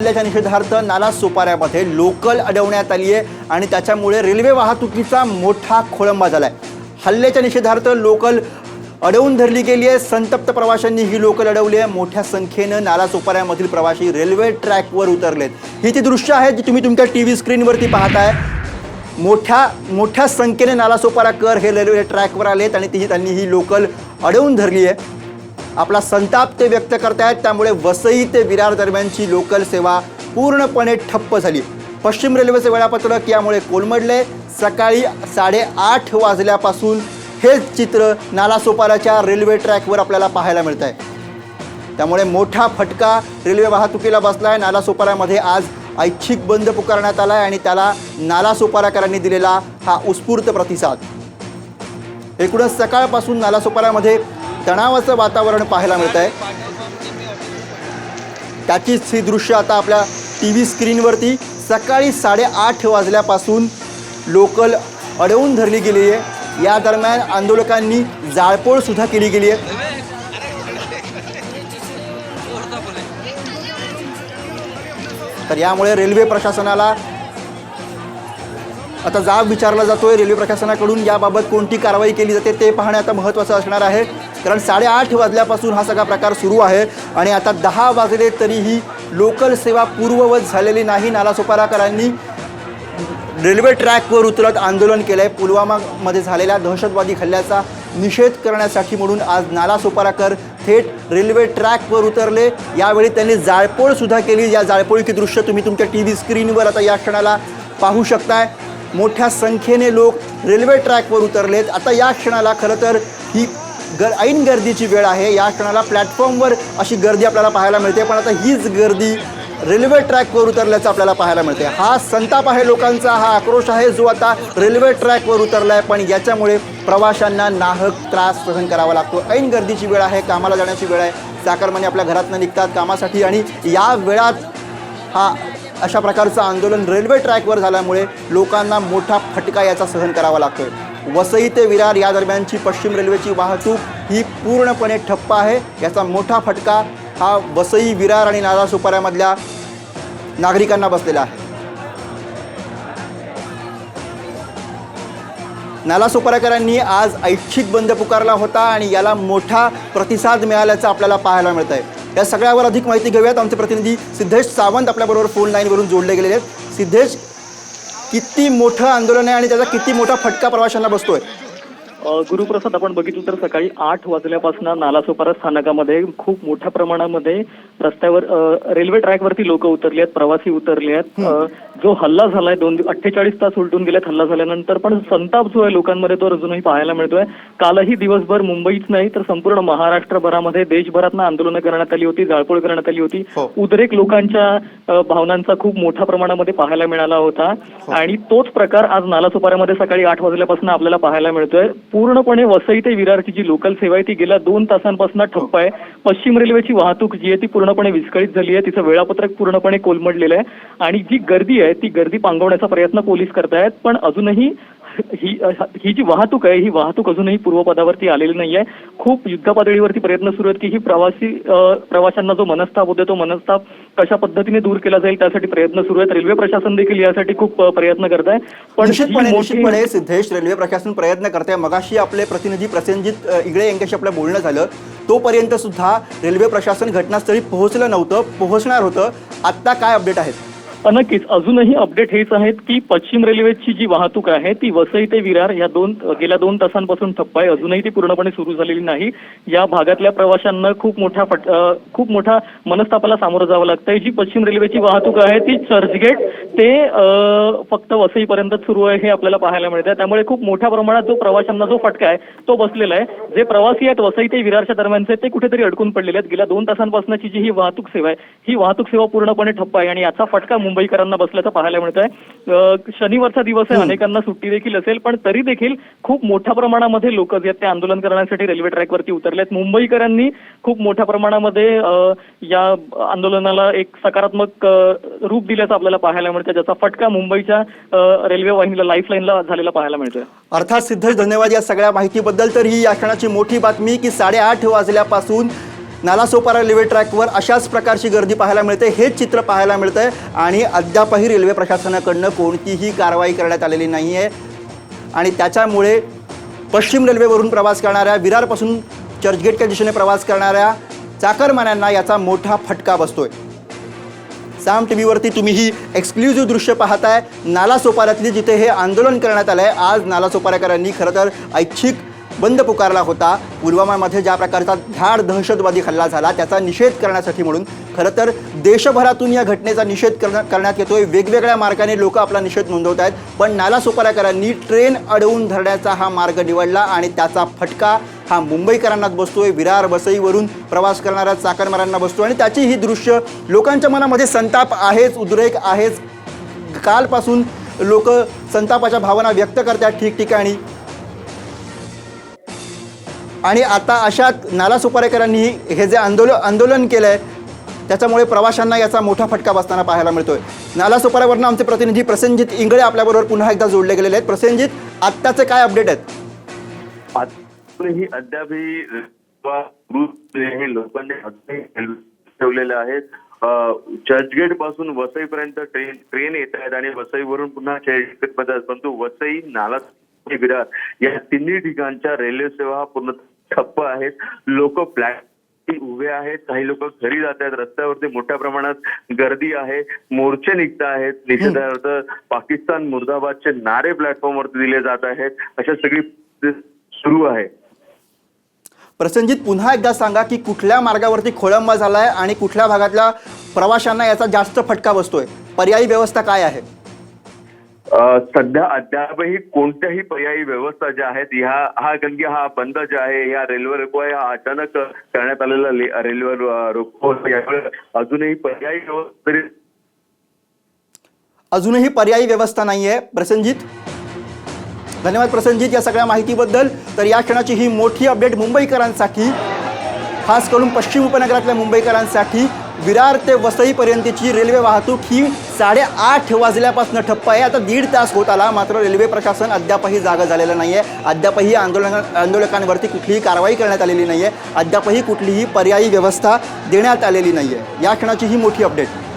हल्ल्याच्या निषेधार्थ नाला सोपाऱ्यामध्ये लोकल अडवण्यात आली आहे आणि त्याच्यामुळे रेल्वे वाहतुकीचा मोठा खोळंबा झाला आहे हल्ल्याच्या निषेधार्थ लोकल अडवून धरली गेली आहे संतप्त प्रवाशांनी ही लोकल अडवली आहे मोठ्या संख्येनं नाला सोपाऱ्यामधील प्रवासी रेल्वे ट्रॅकवर उतरलेत. ही ती दृश्य आहेत जी तुम्ही तुमच्या टी व्ही स्क्रीनवरती पाहताय. मोठ्या मोठ्या संख्येने नालासोपारा कर हे रेल्वे ट्रॅकवर आलेत आणि ती त्यांनी ही लोकल अडवून धरली आहे आपला संताप ते व्यक्त करतायत. त्यामुळे वसई ते विरार दरम्यानची लोकल सेवा पूर्णपणे ठप्प झाली. पश्चिम रेल्वेचे वेळापत्रक यामुळे कोलमडले. सकाळी साडेआठ वाजल्यापासून हेच चित्र नालासोपाराच्या रेल्वे ट्रॅकवर आपल्याला पाहायला मिळत आहे त्यामुळे मोठा फटका रेल्वे वाहतुकीला बसला आहे नालासोपारामध्ये आज ऐच्छिक बंद पुकारण्यात आला आहे आणि त्याला नालासोपाराकरांनी दिलेला हा उत्स्फूर्त प्रतिसाद. एकूणच सकाळपासून नालासोपाऱ्यामध्ये तणावाचं वातावरण पाहायला मिळत आहे त्याचीच ही दृश्य आता आपल्या टी व्ही स्क्रीनवरती सकाळी साडेआठ वाजल्यापासून लोकल अडवून धरली गेली आहे. या दरम्यान आंदोलकांनी जाळपोळ सुद्धा केली गेली आहे. तर यामुळे रेल्वे प्रशासनाला आता जाब विचारला जातोय. रेल्वे प्रशासनाकडून याबाबत कोणती कारवाई केली जाते ते पाहणे आता महत्त्वाचं असणार आहे. कारण साडेआठ वाजल्यापासून हा सगळा प्रकार सुरू आहे आणि आता दहा वाजले तरीही लोकल सेवा पूर्ववत झालेली नाही. नालासोपाराकरांनी रेल्वे ट्रॅकवर उतरत आंदोलन केलं आहे पुलवामामध्ये झालेल्या दहशतवादी हल्ल्याचा निषेध करण्यासाठी म्हणून आज नालासोपाराकर थेट रेल्वे ट्रॅकवर उतरले. यावेळी त्यांनी जाळपोळसुद्धा केली. या जाळपोळीची दृश्य तुम्ही तुमच्या टी व्ही स्क्रीनवर आता या क्षणाला पाहू शकताय. मोठ्या संख्येने लोक रेल्वे ट्रॅकवर उतरलेत. आता या क्षणाला खरं तर ही गर ऐन गर्दीची वेळ आहे. या क्षणाला प्लॅटफॉर्मवर अशी गर्दी आपल्याला पाहायला मिळते. पण आता हीच गर्दी रेल्वे ट्रॅकवर उतरल्याचं आपल्याला पाहायला मिळते. हा संताप आहे लोकांचा हा आक्रोश आहे जो आता रेल्वे ट्रॅकवर उतरला आहे पण याच्यामुळे प्रवाशांना नाहक त्रास सहन करावा लागतो. ऐन गर्दीची वेळ आहे कामाला जाण्याची वेळ आहे. चाकरमाने आपल्या घरातनं निघतात कामासाठी. आणि या वेळात हा अशा प्रकारचं आंदोलन रेल्वे ट्रॅकवर झाल्यामुळे लोकांना मोठा फटका याचा सहन करावा लागतो वसई ते विरार या दरम्यानची पश्चिम रेल्वेची वाहतूक ही पूर्णपणे ठप्प आहे. याचा मोठा फटका हा वसई विरार आणि नालासोपाऱ्यामधल्या नागरिकांना बसलेला आहे. नालासोपाऱ्याकरांनी आज ऐच्छिक बंद पुकारला होता आणि याला मोठा प्रतिसाद मिळाल्याचं आपल्याला पाहायला मिळत आहे या सगळ्यावर अधिक माहिती घेऊयात. आमचे प्रतिनिधी सिद्धेश सावंत आपल्याबरोबर फोन लाईनवरून जोडले गेलेले आहेत. सिद्धेश किती मोठं आंदोलन आहे आणि त्याचा किती मोठा फटका प्रवाशांना बसतोय? गुरुप्रसाद आपण बघितलं तर सकाळी आठ वाजल्यापासून नालासोपारा स्थानकामध्ये खूप मोठ्या प्रमाणामध्ये रस्त्यावर रेल्वे ट्रॅकवरती लोक उतरली आहेत प्रवासी उतरले आहेत. जो हल्ला झालाय दोन अठ्ठेचाळीस तास उलटून गेलेत हल्ला झाल्यानंतर पण संताप जो आहे लोकांमध्ये तो अजूनही पाहायला मिळतोय. कालही दिवसभर मुंबईच नाही तर संपूर्ण महाराष्ट्रभरामध्ये देशभरातनं आंदोलनं करण्यात आली होती जाळपोळ करण्यात आली होती. हो. उद्रेक लोकांच्या भावनांचा खूप मोठ्या प्रमाणामध्ये पाहायला मिळाला होता. आणि तोच प्रकार आज नालासोपाऱ्यामध्ये सकाळी आठ वाजल्यापासून आपल्याला पाहायला मिळतोय. पूर्णपणे वसई ते विरारची जी लोकल सेवा आहे ती गेल्या दोन तासांपासून ठप्प आहे. पश्चिम रेल्वेची वाहतूक जी आहे ती पूर्णपणे विस्कळीत झाली आहे. तिचं वेळापत्रक पूर्णपणे कोलमडलेलं आहे. आणि जी गर्दी आहे ती गर्दी पांगवण्याचा प्रयत्न पोलीस करतायत. पण अजूनही ही ही जी वाहतूक आहे ही वाहतूक अजूनही पूर्वपदावरती आलेली नाहीये. खूप युद्ध पातळीवरती प्रयत्न सुरू आहेत की ही प्रवासी प्रवाशांना जो मनस्ताप होतो तो मनस्ताप कशा पद्धतीने दूर केला जाईल त्यासाठी प्रयत्न सुरू आहेत. रेल्वे प्रशासन देखील यासाठी खूप प्रयत्न करत आहे. पण निश्चितपणे सिद्धेश रेल्वे प्रशासन प्रयत्न करते मगाशी आपले प्रतिनिधी प्रसेनजित अ, इगळे यांच्याशी आपलं बोलणं झालं. तोपर्यंत सुद्धा रेल्वे प्रशासन घटनास्थळी पोहोचलं नव्हतं पोहोचणार होतं. आत्ता काय अपडेट आहेत? नक्कीच अजूनही अपडेट हेच आहेत की पश्चिम रेल्वेची जी वाहतूक आहे ती वसई ते विरार या दोन गेल्या दोन तासांपासून ठप्प आहे. अजूनही ती पूर्णपणे सुरू झालेली नाही. या भागातल्या प्रवाशांना खूप मोठ्या फट खूप मोठा मनस्तापाला सामोरं जावं लागतंय. जी पश्चिम रेल्वेची वाहतूक आहे ती चर्चगेट ते फक्त वसईपर्यंत सुरू आहे हे आपल्याला पाहायला मिळतंय. त्यामुळे खूप मोठ्या प्रमाणात जो प्रवाशांना जो फटका आहे तो बसलेला आहे. जे प्रवासी आहेत वसई ते विरारच्या दरम्यानचे ते कुठेतरी अडकून पडलेले आहेत. गेल्या दोन तासांपासूनची जी ही वाहतूक सेवा आहे ही वाहतूक सेवा पूर्णपणे ठप्प आहे आणि याचा फटका मुंबईकरांना बसल्याचं पाहायला मिळत आहे शनिवारचा दिवस आहे अनेकांना सुट्टी देखील असेल पण तरी देखील खूप मोठ्या प्रमाणामध्ये लोक जे आहेत ते आंदोलन करण्यासाठी रेल्वे ट्रॅकवरती उतरले आहेत मुंबईकरांनी खूप मोठ्या प्रमाणामध्ये या आंदोलनाला एक सकारात्मक रूप दिल्याचं आपल्याला पाहायला मिळतं ज्याचा फटका मुंबईच्या रेल्वे वाहिनीला लाईफलाईनला झालेला पाहायला मिळतोय. अर्थात सिद्धेश धन्यवाद या सगळ्या माहितीबद्दल. तर ही या क्षणाची मोठी बातमी की साडेआठ वाजल्यापासून नालासोपारा रेल्वे ट्रॅकवर अशाच प्रकारची गर्दी पाहायला मिळते. हेच चित्र पाहायला मिळतं आहे आणि अद्यापही रेल्वे प्रशासनाकडनं कोणतीही कारवाई करण्यात आलेली नाही आहे आणि त्याच्यामुळे पश्चिम रेल्वेवरून प्रवास करणाऱ्या विरारपासून चर्चगेटच्या दिशेने प्रवास करणाऱ्या चाकरमान्यांना याचा मोठा फटका बसतोय. साम टी व्हीवरती तुम्ही ही एक्सक्लुझिव्ह दृश्य पाहताय. नालासोपाऱ्यातली जिथे हे आंदोलन करण्यात आलं आहे आज नालासोपाऱ्याकरांनी खरं तर ऐच्छिक बंद पुकारला होता. पुलवामामध्ये ज्या प्रकारचा धाड दहशतवादी हल्ला झाला त्याचा निषेध करण्यासाठी म्हणून खरं तर देशभरातून या घटनेचा निषेध करण्या करण्यात येतोय. वेगवेगळ्या मार्गाने लोक आपला निषेध नोंदवत आहेत. पण नालासोपाऱ्याकरांनी ट्रेन अडवून धरण्याचा हा मार्ग निवडला आणि त्याचा फटका हा मुंबईकरांनाच बसतोय. विरार वसईवरून प्रवास करणाऱ्या चाकरमारांना बसतो आणि त्याची ही दृश्य लोकांच्या मनामध्ये संताप आहेच उद्रेक आहेच. कालपासून लोक संतापाच्या भावना व्यक्त करतात ठिकठिकाणी. आणि आता अशा नाला सुपारेकरांनी हे जे आंदोलन आंदोलन केलं आहे त्याच्यामुळे प्रवाशांना याचा मोठा फटका बसताना पाहायला मिळतोय. नालासोपाऱ्यावरनं आमचे प्रतिनिधी प्रसेनजित इंगळे आपल्याबरोबर पुन्हा एकदा जोडले गेलेले आहेत. प्रसेनजित आत्ताचे काय अपडेट आहेत? ही अद्यापही लोकांनी ठेवलेले आहेत. चर्चगेटपासून वसईपर्यंत ट्रेन ट्रेन येत आहेत आणि वसईवरून पुन्हा चर्चगेटमध्ये आहेत. परंतु वसई नाला विरार या तिन्ही ठिकाणच्या रेल्वे सेवा पूर्ण ठप्प आहेत. लोक प्लॅट उभे आहेत. काही लोक घरी जात आहेत. रस्त्यावरती मोठ्या प्रमाणात गर्दी आहे. मोर्चे निघत आहेत. निषेधार्थ पाकिस्तान मुर्दाबादचे नारे प्लॅटफॉर्मवरती दिले जात आहेत. अशा सगळी सुरू आहे. प्रसंजित पुन्हा एकदा सांगा की कुठल्या मार्गावरती खोळंबा झाला आहे आणि कुठल्या भागातल्या प्रवाशांना याचा जास्त फटका बसतोय? पर्यायी व्यवस्था काय आहे? सध्या अद्यापही कोणत्याही पर्यायी व्यवस्था ज्या आहेत ह्या हा कारण की हा बंद जे आहे ह्या रेल्वे रोको आहे हा अचानक करण्यात आलेला रेल्वे रोको यामुळे अजूनही पर्यायी व्यवस्था तरी अजूनही पर्यायी व्यवस्था नाही आहे प्रसंजित धन्यवाद प्रसंजित या सगळ्या माहितीबद्दल. तर या क्षणाची ही मोठी अपडेट मुंबईकरांसाठी खास करून पश्चिम उपनगरातल्या मुंबईकरांसाठी. विरार ते वसईपर्यंतची रेल्वे वाहतूक ही साडेआठ वाजल्यापासून ठप्प आहे. आता दीड तास होत आला मात्र रेल्वे प्रशासन अद्यापही जागा झालेलं नाही आहे अद्यापही आंदोलन आंदोलकांवरती कुठलीही कारवाई करण्यात आलेली नाही आहे अद्यापही कुठलीही पर्यायी व्यवस्था देण्यात आलेली नाही आहे या क्षणाची ही मोठी अपडेट